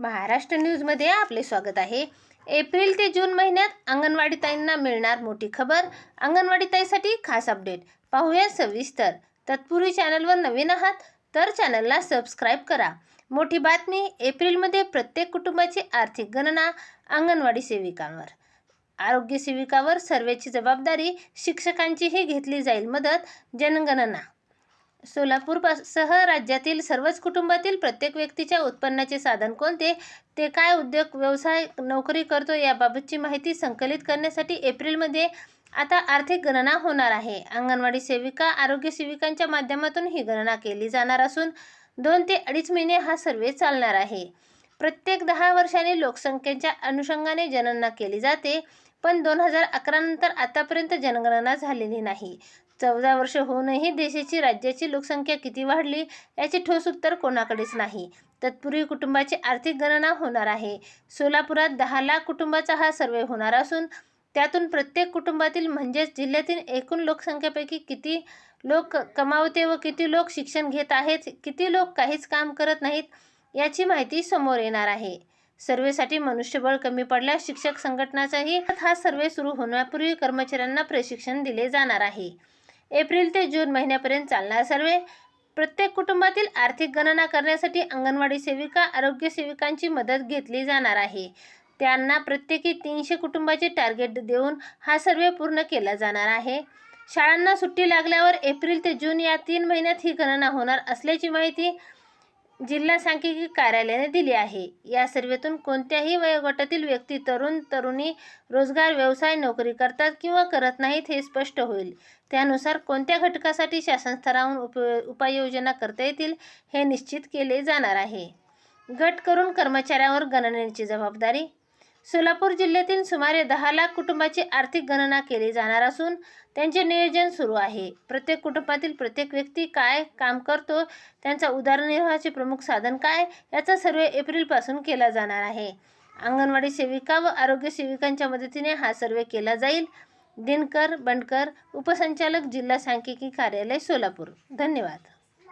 महाराष्ट्र न्यूजमध्ये आपले स्वागत आहे. एप्रिल ते जून महिन्यात अंगणवाडी ताईंना मिळणार मोठी खबर. अंगणवाडी ताईसाठी खास अपडेट. पाहूया सविस्तर. तत्पूर्वी चॅनलवर नवीन आहात तर चॅनलला सबस्क्राईब करा. मोठी बातमी एप्रिलमध्ये प्रत्येक कुटुंबाची आर्थिक गणना अंगणवाडी सेविकांवर. आरोग्य सेविकावर सर्वेची जबाबदारी शिक्षकांचीही घेतली जाईल मदत जनगणना. सोलापूर सह राज्यातील सर्वच कुटुंबातील प्रत्येक व्यक्तीच्या उत्पन्नाचे साधन कोणते? ते काय उद्योग व्यवसाय नोकरी करतो याबाबतची माहिती संकलित करण्यासाठी एप्रिलमध्ये आता आर्थिक गणना होणार आहे. अंगणवाडी सेविका आरोग्य सेविकांच्या माध्यमातून ही गणना केली जाणार असून दोन ते अडीच महिने हा सर्वे चालणार आहे. प्रत्येक दहा वर्षांनी लोकसंख्येच्या अनुषंगाने जनगणना केली जाते पण दोन हजार अकरा नंतर आतापर्यंत जनगणना झालेली नाही. चौदा वर्ष होऊनही देशाची राज्याची लोकसंख्या किती वाढली याचे ठोस उत्तर कोणाकडेच नाही. तत्पूर्वी कुटुंबाची आर्थिक गणना होणार आहे. सोलापुरात दहा लाख कुटुंबाचा हा सर्वे होणार असून त्यातून प्रत्येक कुटुंबातील म्हणजेच जिल्ह्यातील एकूण लोकसंख्येपैकी किती लोक कमावते व किती लोक शिक्षण घेत आहेत किती लोक काहीच काम करत नाहीत याची माहिती समोर येणार आहे. सर्वेसाठी मनुष्यबळ कमी पडल्यास शिक्षक संघटनाचाही हा सर्वे सुरू होण्यापूर्वी कर्मचाऱ्यांना प्रशिक्षण दिले जाणार आहे. एप्रिल ते जून महिन्यापर्यंत चालणार. सर्वे प्रत्येक कुटुंबातील आर्थिक गणना करण्यासाठी अंगणवाडी सेविका आरोग्य सेविकांची मदत घेतली जाणार आहे. त्यांना प्रत्येकी तीनशे कुटुंबाचे टार्गेट देऊन हा सर्वे पूर्ण केला जाणार आहे. शाळांना सुट्टी लागल्यावर एप्रिल ते जून या तीन महिन्यात ही गणना होणार असल्याची माहिती जिल्हा सांख्यिकी कार्यालयाने दिली आहे. या सर्वेतून कोणत्याही वयोगटातील व्यक्ती तरुण तरुणी रोजगार व्यवसाय नोकरी करतात किंवा करत नाहीत हे स्पष्ट होईल. त्यानुसार कोणत्या घटकासाठी शासन स्तरावरून उप उपाययोजना करता येतील हे निश्चित केले जाणार आहे. गट करून कर्मचाऱ्यांवर गणनेची जबाबदारी सोलापूर जिल्ह्यातील सुमारे दहा लाख कुटुंबाची आर्थिक गणना केली जाणार असून त्यांचे नियोजन सुरू आहे. प्रत्येक कुटुंबातील प्रत्येक व्यक्ती काय काम करतो त्यांचा उदरनिर्वाहाचे प्रमुख साधन काय याचा सर्वे एप्रिलपासून केला जाणार आहे. अंगणवाडी सेविका व आरोग्य सेविकांच्या मदतीने हा सर्वे केला जाईल. दिनकर बंडकर उपसंचालक जिल्हा सांख्यिकी कार्यालय सोलापूर. धन्यवाद.